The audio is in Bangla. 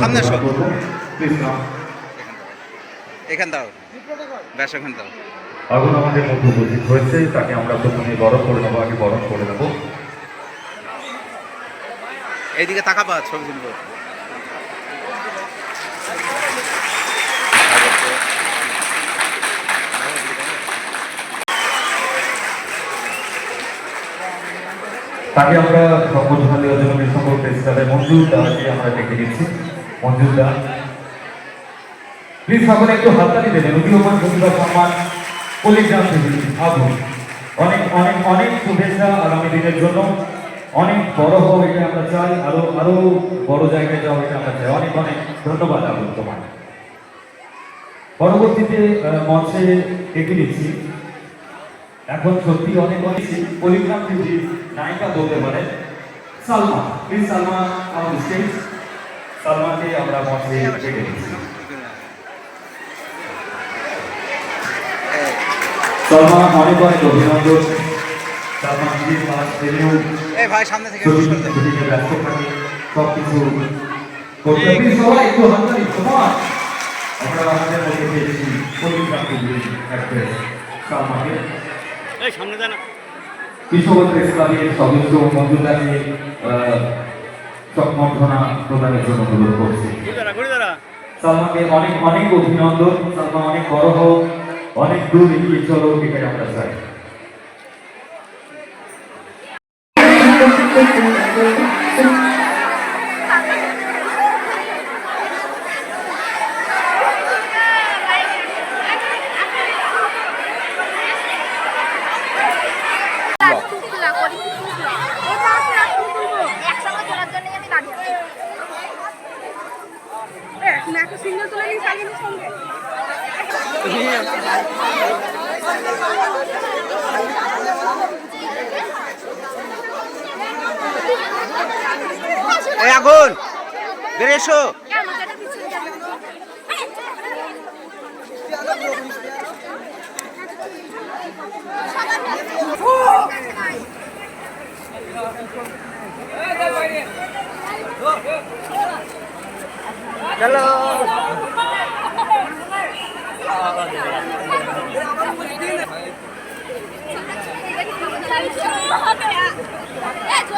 সামনে আসো। Please এখান দাও। ব্যাস ওখান দাও। আগুন আমাদের মধ্যে উপস্থিত হয়েছে তাকে আমরা প্রথমে বরফ করে নেব আগে বরফ করে নেব। এইদিকে তাকাবা ছবি তুলবো। তাকে আমরা দেওয়ার জন্য বিশ্বম্বর প্রেস মঞ্জুর দাকে আমরা ডেকে দিচ্ছি মঞ্জুর দা প্লিজ সকলে একটু হাততালি দেবেন। উদীয়মান প্রতিভা সম্মান পলিগ্রাম থেকে আগুন অনেক অনেক অনেক শুভেচ্ছা আগামী দিনের জন্য। অনেক বড় হোক এটা আমরা চাই, আরও আরও বড় জায়গায় যাওয়া এটা আমরা চাই। অনেক অনেক ধন্যবাদ আগুন তোমার পরবর্তীতে মঞ্চে ডেকে দিচ্ছি এখন সত্যি অনেক অনেক পলিগ্রাম টিভি নায়িকা বলতে পারে সালমা। প্লিজ সালমা আমার স্টেজ সালমাকে আমরা মঞ্চে ডেকে সালমা অনেক অনেক অভিনন্দন। সালমা নিজের কাজ পেলেও এই ভাই সামনে থেকে ছবি পুশ করে দাও। ছবিতে ব্যস্ত থাকে সব কিছু করতে সবাই একটু হাততালি সবাই আমরা আমাদের মধ্যে পেয়েছি সালমাকে। এই সামনে দেয় না কৃষক সদস্য মঞ্জুদাকে সম্বর্ধনা প্রদানের জন্য অনুরোধ করছি। সালমাকে অনেক অনেক অভিনন্দন। সালমা অনেক বড় হোক অনেক দূর এগিয়ে চলো এটাই আমরা চাই। সিঙ্গেল তুলে নিস আগে নিস সঙ্গে। এই চলো এ